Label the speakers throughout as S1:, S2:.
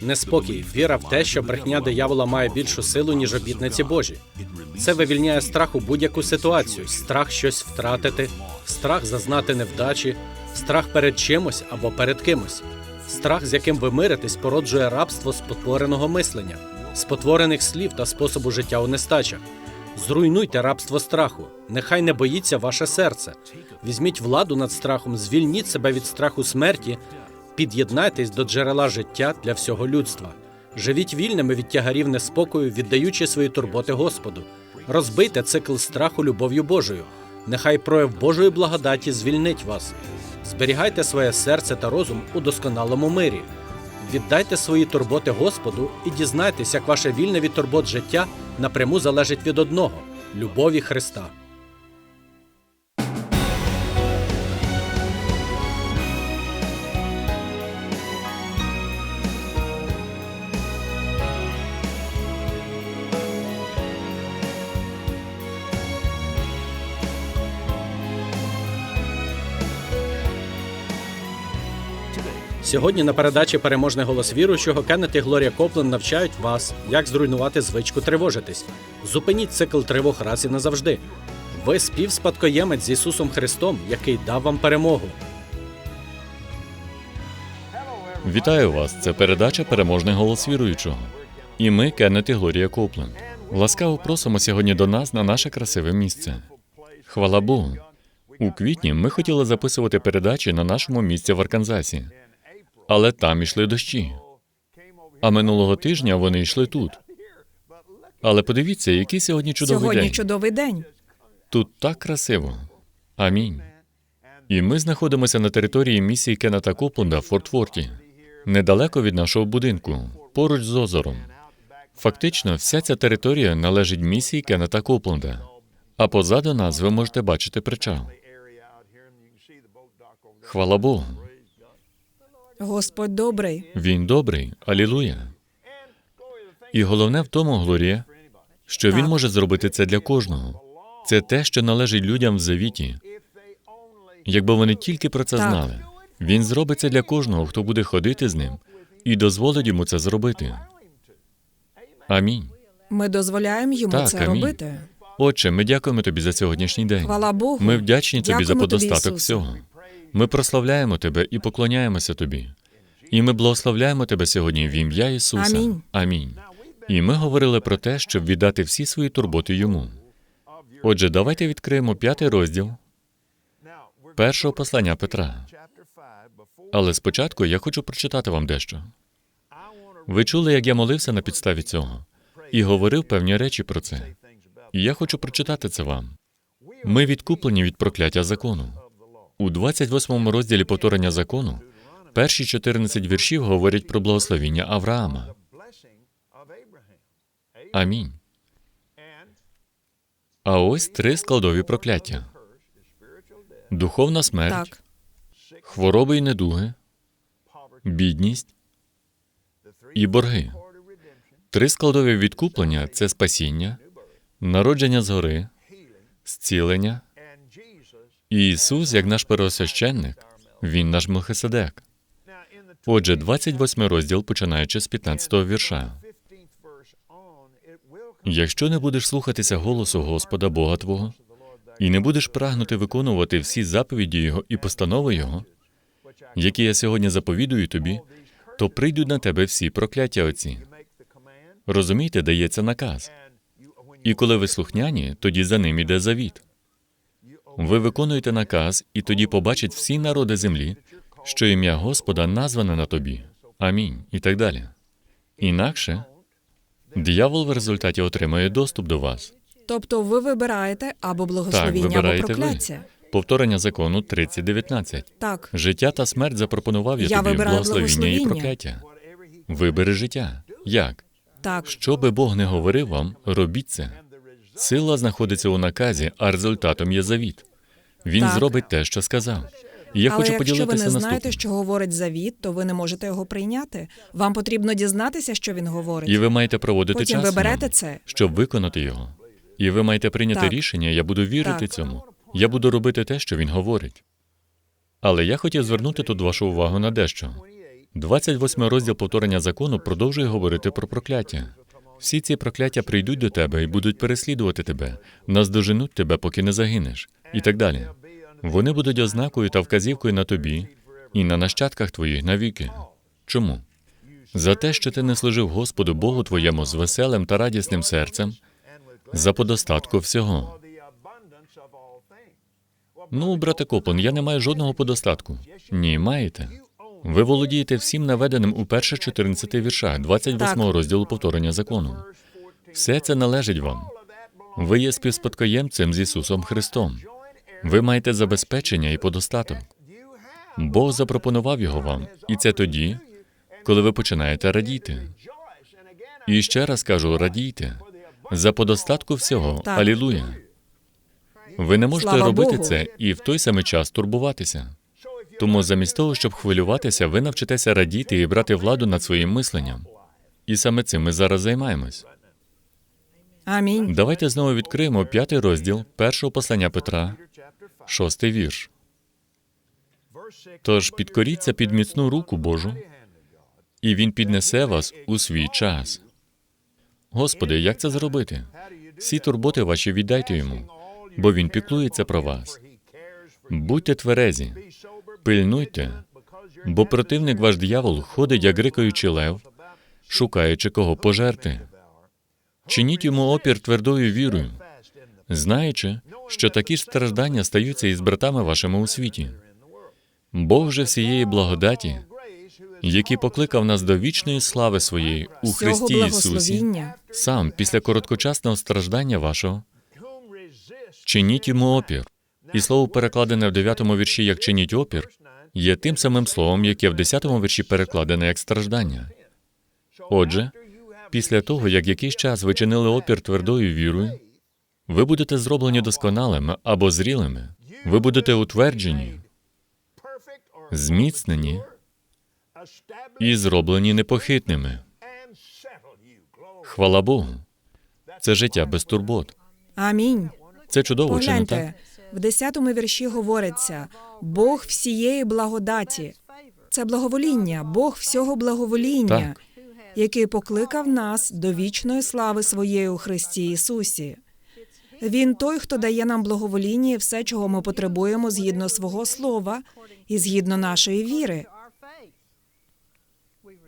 S1: Неспокій, віра в те, що брехня диявола має більшу силу, ніж обітниці Божі. Це вивільняє страх у будь-яку ситуацію, страх щось втратити, страх зазнати невдачі, страх перед чимось або перед кимось. Страх, з яким ви миритесь, породжує рабство спотвореного мислення, спотворених слів та способу життя у нестачах. Зруйнуйте рабство страху. Нехай не боїться ваше серце. Візьміть владу над страхом, звільніть себе від страху смерті, під'єднайтесь до джерела життя для всього людства. Живіть вільними від тягарів неспокою, віддаючи свої турботи Господу. Розбийте цикл страху любов'ю Божою. Нехай прояв Божої благодаті звільнить вас. Зберігайте своє серце та розум у досконалому мирі. Віддайте свої турботи Господу і дізнайтесь, як ваше вільне від турбот життя напряму залежить від одного любові Христа. Сьогодні на передачі Переможний голос віруючого Кеннет і Глорія Коплен навчають вас, як зруйнувати звичку тривожитись. Зупиніть цикл тривог раз і назавжди. Ви співспадкоємець з Ісусом Христом, який дав вам перемогу.
S2: Вітаю вас! Це передача Переможний голос віруючого. І ми, Кеннет і Глорія Копленд. Ласкаво просимо сьогодні до нас на наше красиве місце. Хвала Богу. У квітні ми хотіли записувати передачі на нашому місці в Арканзасі, але там ішли дощі. А минулого тижня вони йшли тут. Але подивіться, який сьогодні чудовий
S3: Сьогодні
S2: день.
S3: чудовий день.
S2: Тут так красиво. Амінь. І ми знаходимося на території місії Кеннета Копленда в Форт-Форті, недалеко від нашого будинку, поруч з озером. Фактично, вся ця територія належить місії Кеннета Копленда. А позаду нас ви можете бачити причал. Хвала Богу.
S3: Господь добрий.
S2: Він добрий. Алілуя. І головне в тому, Глорія, що він може зробити це для кожного. Це те, що належить людям в завіті. Якби вони тільки про це
S3: Так.
S2: знали, він зробить це для кожного, хто буде ходити з ним, і дозволить йому це зробити. Амінь.
S3: Ми дозволяємо йому
S2: Так,
S3: це
S2: амінь.
S3: робити.
S2: Отче, ми дякуємо тобі за сьогоднішній день.
S3: Хвала Богу.
S2: Ми вдячні тобі за
S3: Дякуємо тобі,
S2: подостаток
S3: Ісусе.
S2: всього. Ми прославляємо тебе і поклоняємося тобі. І ми благословляємо тебе сьогодні в ім'я Ісуса.
S3: Амінь.
S2: Амінь. І ми говорили про те, щоб віддати всі свої турботи йому. Отже, давайте відкриємо п'ятий розділ першого послання Петра. Але спочатку я хочу прочитати вам дещо. Ви чули, як я молився на підставі цього і говорив певні речі про це. І я хочу прочитати це вам. Ми відкуплені від прокляття закону. У 28 розділі повторення закону перші 14 віршів говорять про благословіння Авраама. Амінь. А ось три складові прокляття: духовна смерть,
S3: Так,
S2: хвороби і недуги, бідність і борги. Три складові відкуплення це спасіння, народження згори, зцілення. Ісус, як наш первосвященник, Він наш Мелхиседек. Отже, 28 розділ, починаючи з 15 вірша. Якщо не будеш слухатися голосу Господа Бога Твого, і не будеш прагнути виконувати всі заповіді Його і постанови Його, які я сьогодні заповідую тобі, то прийдуть на тебе всі прокляття оці. Розумієте, дається наказ. І коли ви слухняні, тоді за ним іде завіт. Ви виконуєте наказ, і тоді побачать всі народи землі, що ім'я Господа назване на тобі. Амінь. І так далі. Інакше диявол в результаті отримає доступ до вас.
S3: тобто ви вибираєте або
S2: Так,
S3: благословіння, або
S2: вибираєте ви.
S3: прокляття.
S2: Повторення закону 30.19.
S3: Так,
S2: Життя та смерть запропонував я,
S3: Я
S2: тобі благословіння і прокляття. Вибери життя. Як?
S3: так,
S2: Що би Бог не говорив вам, робіть це. Сила знаходиться у наказі, а результатом є завіт. Він
S3: Так.
S2: зробить те, що сказав. І я
S3: Але
S2: хочу
S3: якщо ви не знаєте,
S2: наступним.
S3: що говорить завіт, то ви не можете його прийняти. Вам потрібно дізнатися, що він говорить.
S2: І ви маєте проводити
S3: Потім
S2: час,
S3: ви берете
S2: ньому,
S3: це.
S2: щоб виконати його. І ви маєте прийняти
S3: Так.
S2: рішення, я буду вірити
S3: Так.
S2: цьому. Я буду робити те, що він говорить. Але я хотів звернути тут вашу увагу на дещо. 28 розділ повторення закону продовжує говорити про прокляття. Всі ці прокляття прийдуть до тебе і будуть переслідувати тебе, наздоженуть тебе, поки не загинеш, і так далі. Вони будуть ознакою та вказівкою на тобі і на нащадках твоїх навіки. Чому? За те, що ти не служив Господу Богу твоєму з веселим та радісним серцем, за подостатку всього. Ну, брате Коплен, я не маю жодного подостатку. Ні, маєте. Ви володієте всім наведеним у перших 14 віршах 28
S3: Так.
S2: розділу повторення закону. Все це належить вам. Ви є співспадкоємцем з Ісусом Христом. Ви маєте забезпечення і подостаток. Бог запропонував його вам, і це тоді, коли ви починаєте радіти. І ще раз кажу, радійте за подостатку всього.
S3: Так.
S2: Алілуя. Ви не можете
S3: Слава
S2: робити
S3: Богу.
S2: це і в той самий час турбуватися. Тому замість того, щоб хвилюватися, ви навчитеся радіти і брати владу над своїм мисленням. І саме цим ми зараз займаємось.
S3: Амінь.
S2: Давайте знову відкриємо п'ятий розділ першого послання Петра, шостий вірш. Тож підкоріться під міцну руку Божу, і Він піднесе вас у свій час. Господи, як це зробити? Всі турботи ваші віддайте йому, бо він піклується про вас. Будьте тверезі, пильнуйте, бо противник ваш диявол ходить, як рикаючий лев, шукаючи кого пожерти. Чиніть йому опір твердою вірою, знаючи, що такі ж страждання стаються із братами вашими у світі. Бог же всієї благодаті, який покликав нас до вічної слави своєї у Христі Ісусі, сам після короткочасного страждання вашого чиніть йому опір. І слово, перекладене в 9 вірші як чиніть опір, є тим самим словом, яке в 10 вірші перекладене як страждання. Отже, після того, як якийсь час ви чинили опір твердою вірою, ви будете зроблені досконалими або зрілими. Ви будете утверджені, зміцнені і зроблені непохитними. Хвала Богу. Це життя без турбот.
S3: Амінь.
S2: Це чудово, чи не так?
S3: В 10 вірші говориться: Бог всієї благодаті. Це благовоління, Бог всього благовоління,
S2: Так.
S3: який покликав нас до вічної слави своєї у Христі Ісусі. Він той, хто дає нам благовоління і все, чого ми потребуємо згідно свого слова і згідно нашої віри.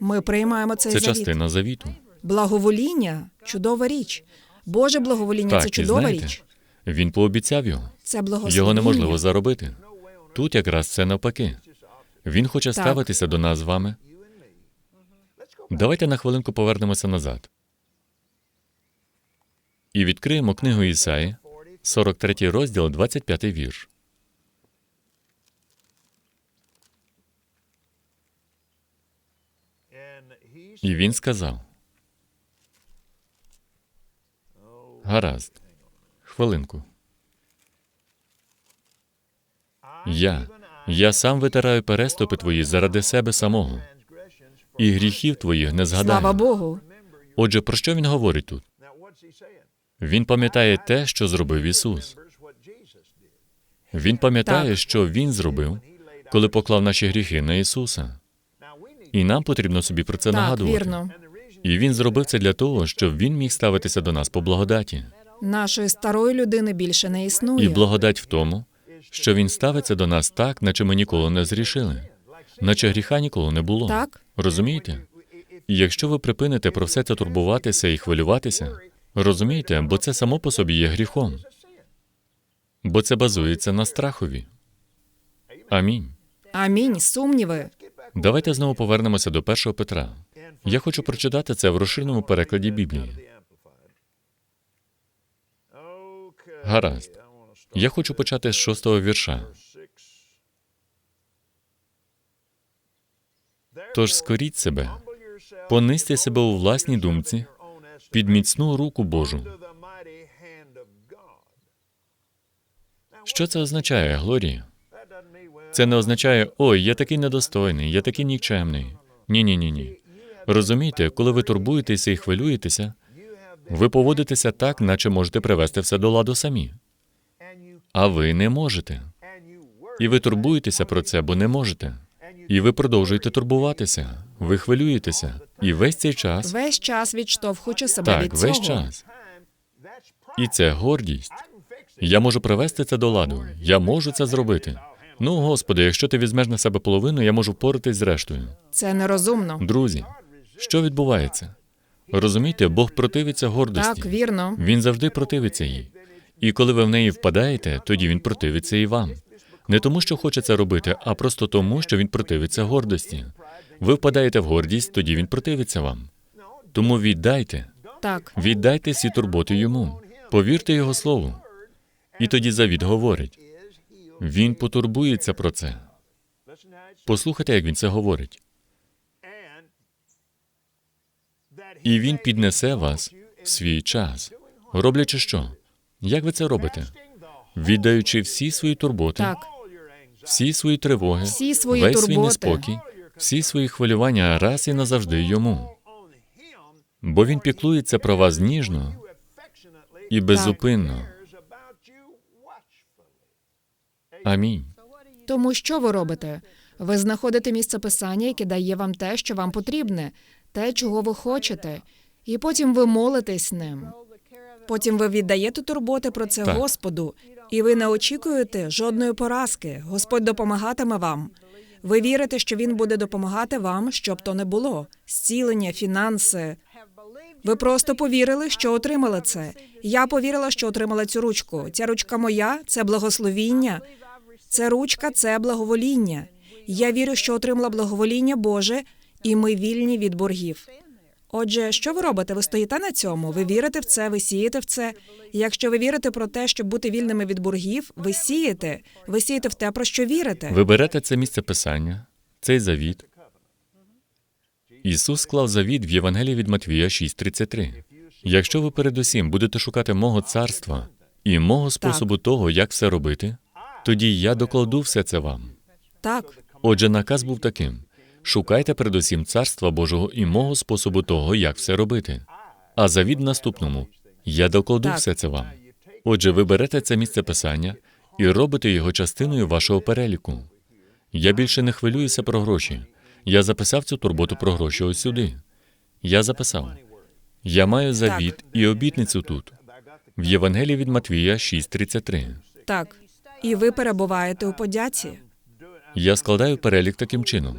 S3: Ми приймаємо цей
S2: Це
S3: завіт.
S2: частина завіту.
S3: Благовоління чудова річ. Боже благовоління це
S2: Так, і
S3: чудова
S2: знаєте,
S3: річ.
S2: він пообіцяв його.
S3: Це благословіння.
S2: Його неможливо заробити. Тут якраз це навпаки. Він хоче ставитися до нас з вами. Давайте на хвилинку повернемося назад. І відкриємо книгу Ісаї, 43 розділ, 25 вірш. І він сказав: Гаразд, хвилинку. Я, я сам витираю переступи твої заради себе самого, і гріхів твоїх не згадаю.
S3: Слава Богу.
S2: Отже, про що він говорить тут? Він пам'ятає те, що зробив Ісус. Він пам'ятає,
S3: Так.
S2: що Він зробив, коли поклав наші гріхи на Ісуса. І нам потрібно собі про це
S3: Так,
S2: нагадувати.
S3: вірно.
S2: І Він зробив це для того, щоб Він міг ставитися до нас по благодаті.
S3: Нашої старої людини більше не існує.
S2: І благодать в тому, що Він ставиться до нас так, наче ми ніколи не зрішили, наче гріха ніколи не було.
S3: Так.
S2: Розумієте? І якщо ви припините про все це турбуватися і хвилюватися, розумієте, бо це само по собі є гріхом, бо це базується на страхові. Амінь.
S3: Амінь. Сумніви.
S2: Давайте знову повернемося до першого Петра. Я хочу прочитати це в розширеному перекладі Біблії. Гаразд. Я хочу почати з шостого вірша. Тож скоріть себе, понизьте себе у власній думці під міцну руку Божу. Що це означає, Глорія? Це не означає, ой, я такий недостойний, я такий нікчемний. Ні, ні, ні, ні. Розумієте, коли ви турбуєтеся і хвилюєтеся, ви поводитеся так, наче можете привести все до ладу самі. А ви не можете. І ви турбуєтеся про це, бо не можете. І ви продовжуєте турбуватися, ви хвилюєтеся. І весь цей час,
S3: Весь час відштовхуючи себе
S2: так,
S3: від цього.
S2: весь час. І це гордість. Я можу привести це до ладу. Я можу це зробити. Ну, Господи, якщо ти візьмеш на себе половину, я можу впоратись з рештою.
S3: Це нерозумно.
S2: Друзі, що відбувається? Розумієте, Бог противиться гордості.
S3: Так, вірно.
S2: Він завжди противиться їй. І коли ви в неї впадаєте, тоді він противиться і вам. Не тому, що хоче це робити, а просто тому, що він противиться гордості. Ви впадаєте в гордість, тоді він противиться вам. Тому віддайте,
S3: Так,
S2: віддайте всі турботи йому, повірте його слову. І тоді завід говорить. Він потурбується про це. Послухайте, як він це говорить. І він піднесе вас в свій час. Роблячи що? Як ви це робите? Віддаючи всі свої турботи,
S3: так.
S2: всі свої тривоги,
S3: Всі свої
S2: весь свій неспокій, всі свої хвилювання раз і назавжди йому. Бо він піклується про вас ніжно і беззупинно. Амінь.
S3: Тому що ви робите? Ви знаходите місце писання, яке дає вам те, що вам потрібне, те, чого ви хочете, і потім ви молитесь ним. Потім ви віддаєте турботи про це
S2: Так.
S3: Господу, і ви не очікуєте жодної поразки. Господь допомагатиме вам. Ви вірите, що він буде допомагати вам, щоб то не було. Зцілення, фінанси. Ви просто повірили, що отримали це. Я повірила, що отримала цю ручку. Ця ручка моя це благословіння. Це ручка, це благовоління. Я вірю, що отримала благовоління Боже, і ми вільні від боргів. Отже, що ви робите? Ви стоїте на цьому? Ви вірите в це, ви сієте в це. І Якщо ви вірите про те, щоб бути вільними від боргів, ви сієте. Ви сієте в те, про що вірите.
S2: Ви берете це місце писання, цей завіт. Ісус склав завіт в Євангелії від Матвія 6:33. Якщо ви передусім будете шукати мого царства і мого способу того, як все робити, тоді я докладу все це вам.
S3: Так,
S2: Отже, наказ був таким: шукайте передусім царства Божого і мого способу того, як все робити. А завід наступному я докладу
S3: Так.
S2: все це вам. Отже, ви берете це місце писання і робите його частиною вашого переліку. Я більше не хвилююся про гроші. Я записав цю турботу про гроші ось сюди. Я записав. Я маю завіт і обітницю тут, в Євангелії від Матвія 6:33.
S3: так. І ви перебуваєте у подяці.
S2: Я складаю перелік таким чином.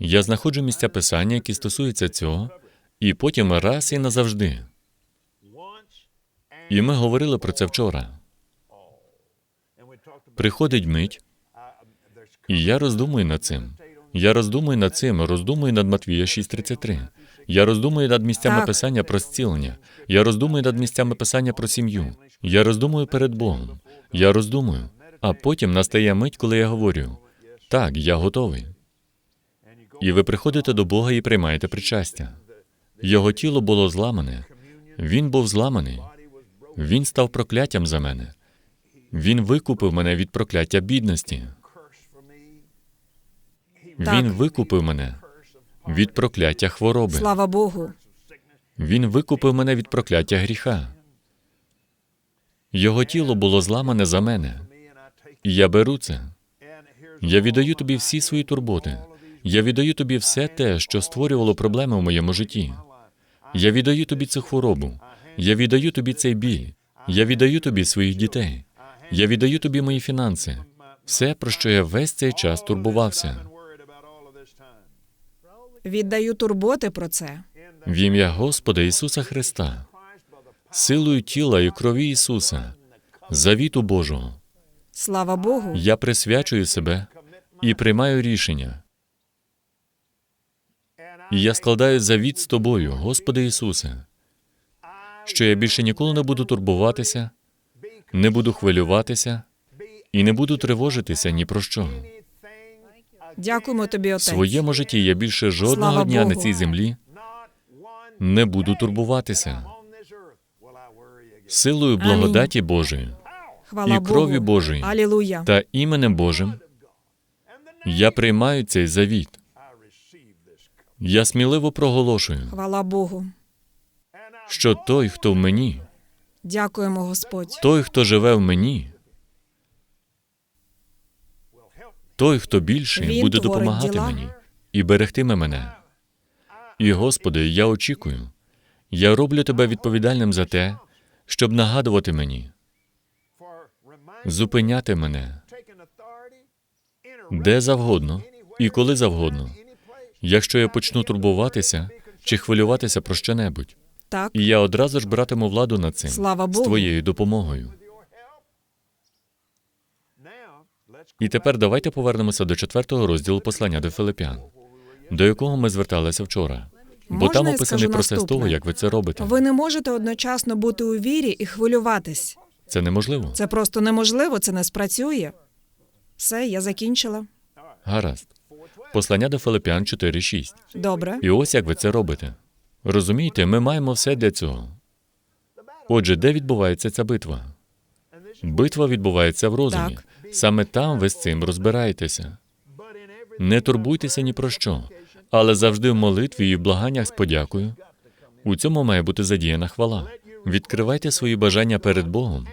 S2: Я знаходжу місця писання, які стосуються цього, і потім раз і назавжди. І ми говорили про це вчора. Приходить мить, і я роздумую над цим. Я роздумую над цим, роздумую над Матвія 6.33. Я роздумую над місцями
S3: Так.
S2: писання про зцілення. Я роздумую над місцями писання про сім'ю. Я роздумую перед Богом. Я роздумую. А потім настає мить, коли я говорю: так, я готовий. І ви приходите до Бога і приймаєте причастя. Його тіло було зламане. Він був зламаний. Він став прокляттям за мене. Він викупив мене від прокляття бідності.
S3: Так.
S2: Він викупив мене від прокляття хвороби.
S3: Слава Богу.
S2: Він викупив мене від прокляття гріха. Його тіло було зламане за мене. І я беру це. Я віддаю тобі всі свої турботи. Я віддаю тобі все те, що створювало проблеми в моєму житті. Я віддаю тобі цю хворобу. Я віддаю тобі цей біль. Я віддаю тобі своїх дітей. Я віддаю тобі мої фінанси. Все, про що я весь цей час турбувався.
S3: Віддаю турботи про це.
S2: В ім'я Господа Ісуса Христа, силою тіла і крові Ісуса, завіту Божого,
S3: Слава Богу.
S2: я присвячую себе і приймаю рішення. І я складаю завіт з тобою, Господи Ісусе, що я більше ніколи не буду турбуватися, не буду хвилюватися і не буду тривожитися ні про що.
S3: Дякуємо тобі,
S2: В
S3: Отець.
S2: своєму житті я більше жодного
S3: Слава
S2: дня на цій землі не буду турбуватися. Силою благодаті Божої
S3: Хвала
S2: і
S3: Богу.
S2: Божої
S3: Алілуя.
S2: та іменем Божим я приймаю цей завіт. Я сміливо проголошую,
S3: Хвала Богу.
S2: що той, хто в мені,
S3: Дякуємо, Господь.
S2: той, хто живе в мені, Той, хто більший,
S3: Він
S2: буде
S3: творить
S2: допомагати
S3: діла.
S2: мені і берегтиме мене. І, Господи, я очікую. Я роблю тебе відповідальним за те, щоб нагадувати мені, зупиняти мене де завгодно і коли завгодно, якщо я почну турбуватися чи хвилюватися про що-небудь.
S3: Так,
S2: І я одразу ж братиму владу над цим
S3: Слава
S2: з твоєю допомогою. І тепер давайте повернемося до четвертого розділу послання до Филипян, до якого ми зверталися вчора. Бо
S3: Можна
S2: там описаний процес
S3: наступне?
S2: того, як ви це робите.
S3: ви не можете одночасно бути у вірі і хвилюватись.
S2: Це неможливо.
S3: Це просто неможливо, це не спрацює. Все, я закінчила.
S2: Гаразд. Послання до Филипян 4.6.
S3: Добре.
S2: І ось як ви це робите. Розумієте, ми маємо все для цього. Отже, де відбувається ця битва? Битва відбувається в розумі.
S3: Так.
S2: Саме там ви з цим розбираєтеся. Не турбуйтеся ні про що, але завжди в молитві і в благаннях з подякою. У цьому має бути задіяна хвала. Відкривайте свої бажання перед Богом,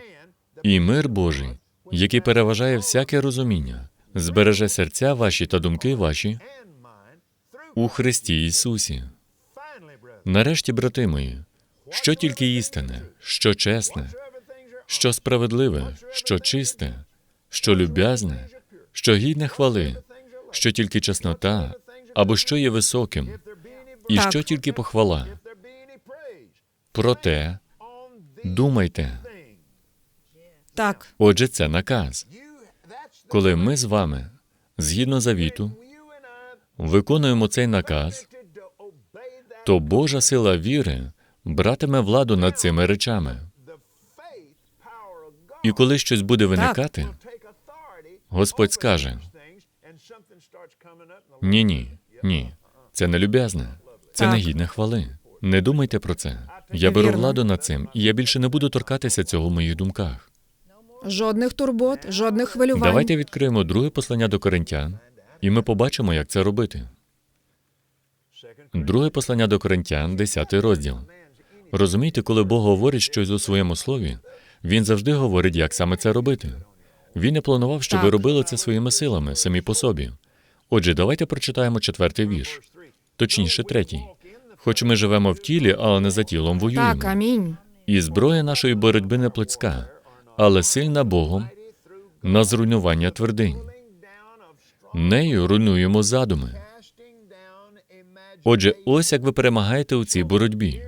S2: і мир Божий, який переважає всяке розуміння, збереже серця ваші та думки ваші у Христі Ісусі. Нарешті, брати мої, що тільки істинне, що чесне, що справедливе, що чисте, що люб'язне, що гідне хвали, що тільки чеснота, або що є високим, і
S3: Так.
S2: що тільки похвала. Проте думайте.
S3: Так,
S2: Отже, це наказ. Коли ми з вами, згідно завіту, виконуємо цей наказ, то Божа сила віри братиме владу над цими речами. І коли щось буде виникати, Господь скаже: ні, ні, ні, це не люб'язне, це не гідне хвали. Не думайте про це. Я беру владу над цим, і я більше не буду торкатися цього в моїх думках.
S3: Жодних турбот, жодних хвилювань.
S2: Давайте відкриємо друге послання до Коринтян, і ми побачимо, як це робити. Друге послання до Коринтян, 10 розділ. Розумієте, коли Бог говорить щось у своєму слові, він завжди говорить, як саме це робити. Він не планував, щоб ви робили це своїми силами, самі по собі. Отже, давайте прочитаємо четвертий вірш, точніше, третій. Хоч ми живемо в тілі, але не за тілом воюємо.
S3: Так, амінь.
S2: І зброя нашої боротьби не плотська, але сильна Богом на зруйнування твердинь. Нею руйнуємо задуми. Отже, ось як ви перемагаєте у цій боротьбі.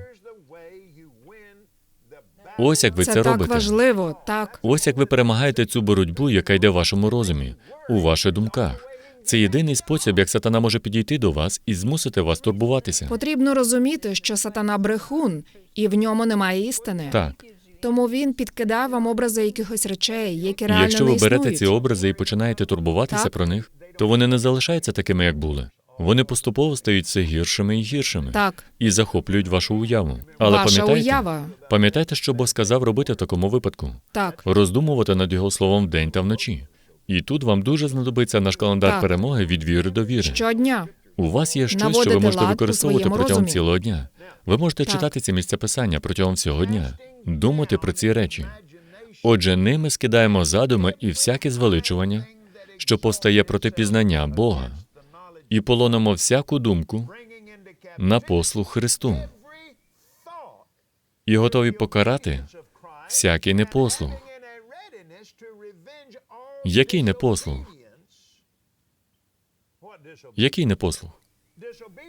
S2: Ось як ви це,
S3: Це так
S2: робите.
S3: важливо. Так,
S2: Ось як ви перемагаєте цю боротьбу, яка йде в вашому розумі, у ваших думках. Це єдиний спосіб, як сатана може підійти до вас і змусити вас турбуватися.
S3: потрібно розуміти, що сатана брехун, і в ньому немає істини.
S2: Так,
S3: Тому він підкидає вам образи якихось речей, які реально
S2: якщо
S3: не
S2: ви берете ці образи і починаєте турбуватися
S3: Так.
S2: про них, то вони не залишаються такими, як були. Вони поступово стають все гіршими і гіршими
S3: Так,
S2: і захоплюють вашу уяву. Але
S3: ваша
S2: пам'ятайте,
S3: уява.
S2: пам'ятайте, що Бог сказав робити в такому випадку:
S3: Так,
S2: роздумувати над його словом вдень та вночі. І тут вам дуже знадобиться наш календар
S3: Так.
S2: перемоги від віри до віри.
S3: щодня.
S2: У вас є щось, що ви можете використовувати протягом
S3: розумі.
S2: цілого дня. Ви можете
S3: Так.
S2: читати ці місця писання протягом всього дня, думати про ці речі. Отже, ними скидаємо задуми і всяке звеличування, що повстає проти пізнання Бога, і полонимо всяку думку на послуг Христу, і готові покарати всякий непослух. Який непослух? Який непослух?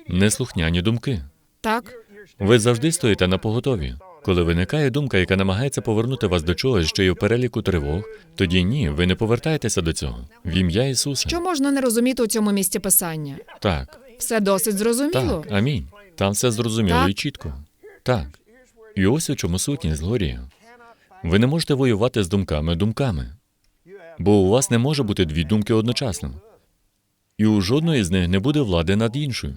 S2: Неслухняні думки.
S3: Так,
S2: Ви завжди стоїте на поготові. Коли виникає думка, яка намагається повернути вас до чогось, що є в переліку тривог, тоді ні, ви не повертаєтеся до цього. В ім'я Ісуса.
S3: що можна не розуміти у цьому місці писання?
S2: Так,
S3: Все досить зрозуміло.
S2: так, амінь. Там все зрозуміло
S3: Так.
S2: і чітко. Так. І ось у чому сутність, Глорія. Ви не можете воювати з думками думками, бо у вас не може бути дві думки одночасно. І у жодної з них не буде влади над іншою.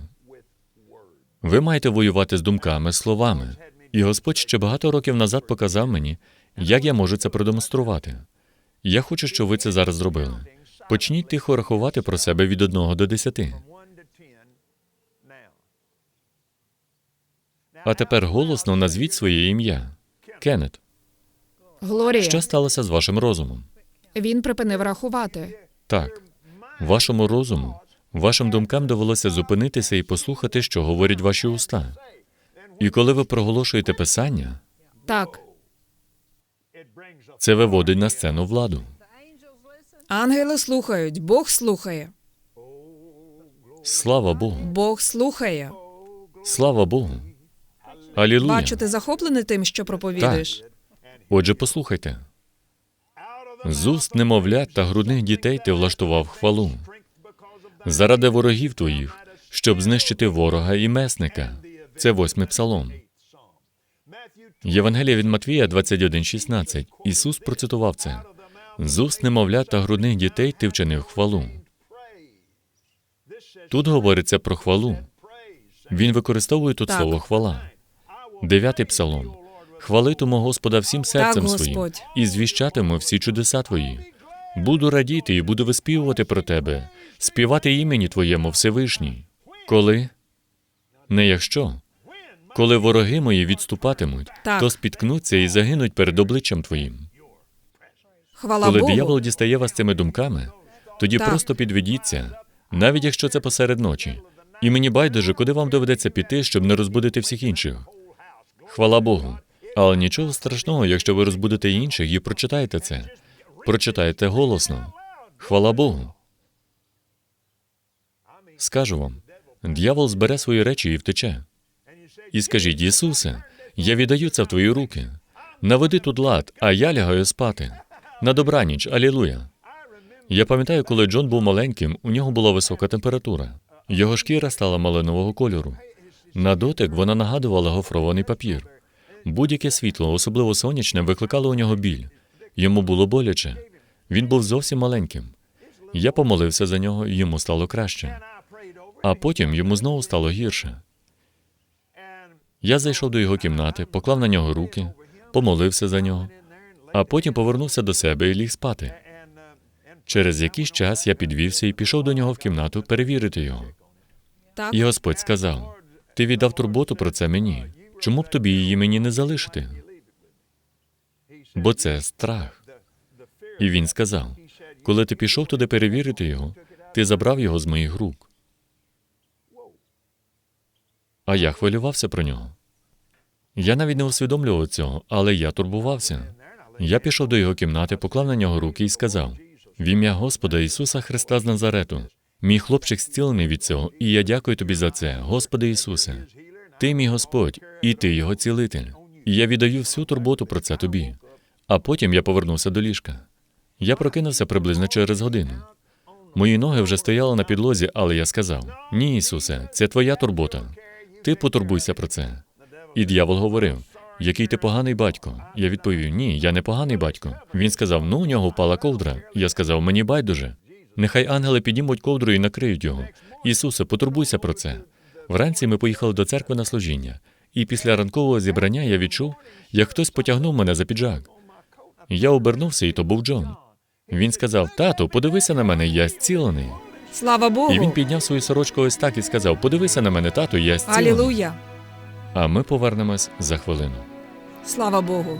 S2: Ви маєте воювати з думками, словами. І Господь ще багато років назад показав мені, як я можу це продемонструвати. Я хочу, щоб ви це зараз зробили. Почніть тихо рахувати про себе від одного до десяти. А тепер голосно назвіть своє ім'я. Кеннет,
S3: Глорія,
S2: що сталося з вашим розумом?
S3: він припинив рахувати.
S2: Так, Вашому розуму, вашим думкам довелося зупинитися і послухати, що говорять ваші уста. І коли ви проголошуєте писання,
S3: Так,
S2: це виводить на сцену владу.
S3: ангели слухають, Бог слухає,
S2: Слава Богу!
S3: Бог слухає.
S2: Слава Богу! Алілуя!
S3: Бачу, ти захоплений тим, що проповідуєш.
S2: Отже, послухайте. З уст немовлят та грудних дітей ти влаштував хвалу заради ворогів твоїх, щоб знищити ворога і месника. Це восьмий псалом. Євангелія від Матвія 21.16. Ісус процитував це. З уст немовлят та грудних дітей ти вчинив хвалу. Тут говориться про хвалу. Він використовує тут
S3: Так.
S2: слово хвала. Дев'ятий псалом. Хвалитиму Господа всім серцем своїм
S3: Господь.
S2: і звіщатиму всі чудеса твої. Буду радіти і буду виспівувати про тебе, співати імені Твоєму Всевишній. Коли? Не якщо. Коли вороги мої відступатимуть,
S3: Так.
S2: то спіткнуться і загинуть перед обличчям Твоїм.
S3: Хвала
S2: Коли
S3: Богу.
S2: диявол дістає вас цими думками, тоді
S3: Так.
S2: просто підведіться, навіть якщо це посеред ночі. І мені байдуже, куди вам доведеться піти, щоб не розбудити всіх інших. Хвала Богу. Але нічого страшного, якщо ви розбудите інших і прочитаєте це. Прочитайте голосно. Хвала Богу. Скажу вам, дьявол збере свої речі і втече. І скажіть, Ісусе, я віддаю це в твої руки. Наведи тут лад, а я лягаю спати. На добраніч, алілуя. Я пам'ятаю, коли Джон був маленьким, у нього була висока температура. Його шкіра стала малинового кольору. На дотик вона нагадувала гофрований папір. Будь-яке світло, особливо сонячне, викликало у нього біль. Йому було боляче. Він був зовсім маленьким. Я помолився за нього, і йому стало краще. А потім йому знову стало гірше. Я зайшов до його кімнати, поклав на нього руки, помолився за нього, а потім повернувся до себе і ліг спати. Через якийсь час я підвівся і пішов до нього в кімнату перевірити його.
S3: Так,
S2: І Господь сказав: Ти віддав турботу про це мені. Чому б тобі її мені не залишити? Бо це страх. І він сказав: коли ти пішов туди перевірити його, ти забрав його з моїх рук. А я хвилювався про нього. Я навіть не усвідомлював цього, але я турбувався. Я пішов до його кімнати, поклав на нього руки і сказав: В ім'я Господа Ісуса Христа з Назарету, мій хлопчик зцілений від цього, і я дякую тобі за це, Господи Ісусе. Ти мій Господь, і ти його цілитель. І я віддаю всю турботу про це тобі. А потім я повернувся до ліжка. Я прокинувся приблизно через годину. Мої ноги вже стояли на підлозі, але я сказав: Ні, Ісусе, це твоя турбота. Ти потурбуйся про це. І дьявол говорив: який ти поганий батько. Я відповів: Ні, я не поганий батько. Він сказав: Ну, у нього впала ковдра. Я сказав, мені байдуже. Нехай ангели піднімуть ковдру і накриють його. Ісусе, потурбуйся про це. Вранці ми поїхали до церкви на служіння, і після ранкового зібрання я відчув, як хтось потягнув мене за піджак. Я обернувся, і то був Джон. Він сказав: Тату, подивися на мене, я зцілений.
S3: слава Богу.
S2: І він підняв свою сорочку ось так і сказав: Подивися на мене, тату, я зцілений.
S3: Алілуя.
S2: А ми повернемось за хвилину.
S3: Слава Богу.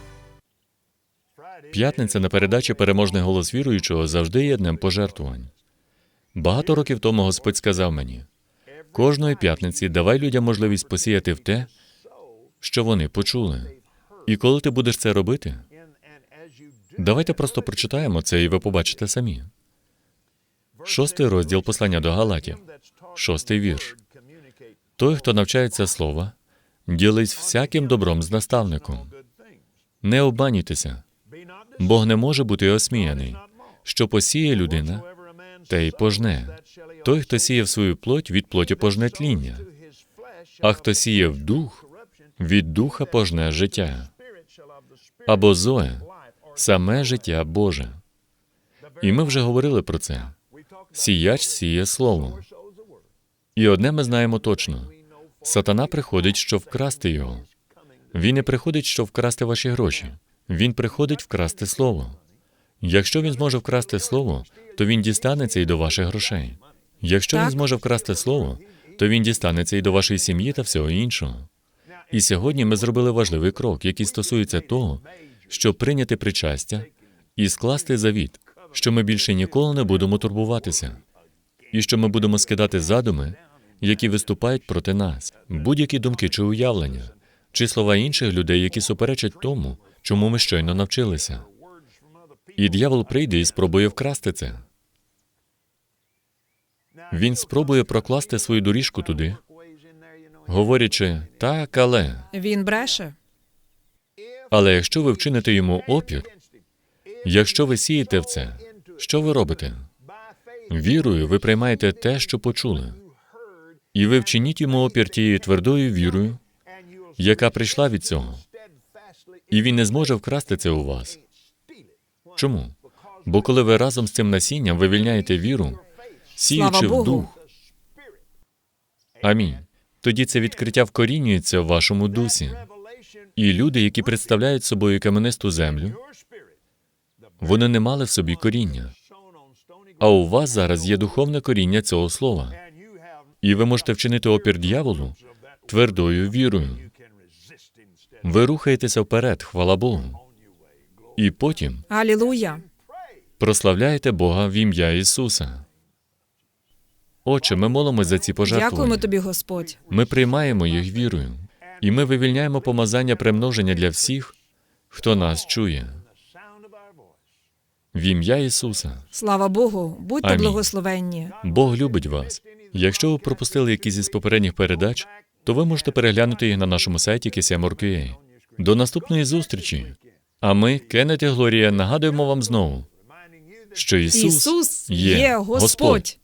S2: П'ятниця на передачі Переможний голос віруючого завжди є днем пожертвувань. Багато років тому Господь сказав мені: кожної п'ятниці давай людям можливість посіяти в те, що вони почули. І коли ти будеш це робити, давайте просто прочитаємо це, і ви побачите самі. Шостий розділ послання до Галатів, шостий вірш. Той, хто навчається слова, ділись всяким добром з наставником. Не обманюйтеся. Бог не може бути осміяний. Що посіє людина, те й пожне. Той, хто сіє в свою плоть, від плоті пожне тління, а хто сіє в дух, від духа пожне життя. Або Зоe – саме життя Боже. І ми вже говорили про це. Сіяч сіє слово. І одне ми знаємо точно: сатана приходить, щоб вкрасти його. Він не приходить, щоб вкрасти ваші гроші. Він приходить вкрасти слово. Якщо він зможе вкрасти слово, то він дістанеться і до ваших грошей. Якщо він зможе вкрасти слово, то він дістанеться і до вашої сім'ї та всього іншого. І сьогодні ми зробили важливий крок, який стосується того, щоб прийняти причастя і скласти завіт, що ми більше ніколи не будемо турбуватися, і що ми будемо скидати задуми, які виступають проти нас, будь-які думки чи уявлення, чи слова інших людей, які суперечать тому, чому ми щойно навчилися. І дьявол прийде і спробує вкрасти це. Він спробує прокласти свою доріжку туди, говорячи так, але.
S3: Він бреше.
S2: Але якщо ви вчините йому опір, якщо ви сієте в це, що ви робите? Вірою ви приймаєте те, що почули, і ви вчиніть йому опір тією твердою вірою, яка прийшла від цього, і він не зможе вкрасти це у вас. Чому? Бо коли ви разом з цим насінням вивільняєте віру, сіючи в дух. Амінь. Тоді це відкриття вкорінюється в вашому дусі. І люди, які представляють собою каменисту землю, вони не мали в собі коріння. А у вас зараз є духовне коріння цього слова. І ви можете вчинити опір дьяволу твердою вірою. Ви рухаєтеся вперед, хвала Богу. І потім
S3: Алілуя.
S2: прославляєте Бога в ім'я Ісуса. Отче, ми молимось за ці
S3: Дякуємо тобі, Господь.
S2: Ми приймаємо їх вірою, і ми вивільняємо помазання примноження для всіх, хто нас чує. В ім'я Ісуса.
S3: Слава Богу, будьте
S2: Амінь.
S3: благословенні.
S2: Бог любить вас. Якщо ви пропустили якісь із попередніх передач, то ви можете переглянути їх на нашому сайті KCM.org.ua. До наступної зустрічі. А ми, Кеннет і Глорія, нагадуємо вам знову, що Ісус,
S3: Ісус
S2: є
S3: є Господь.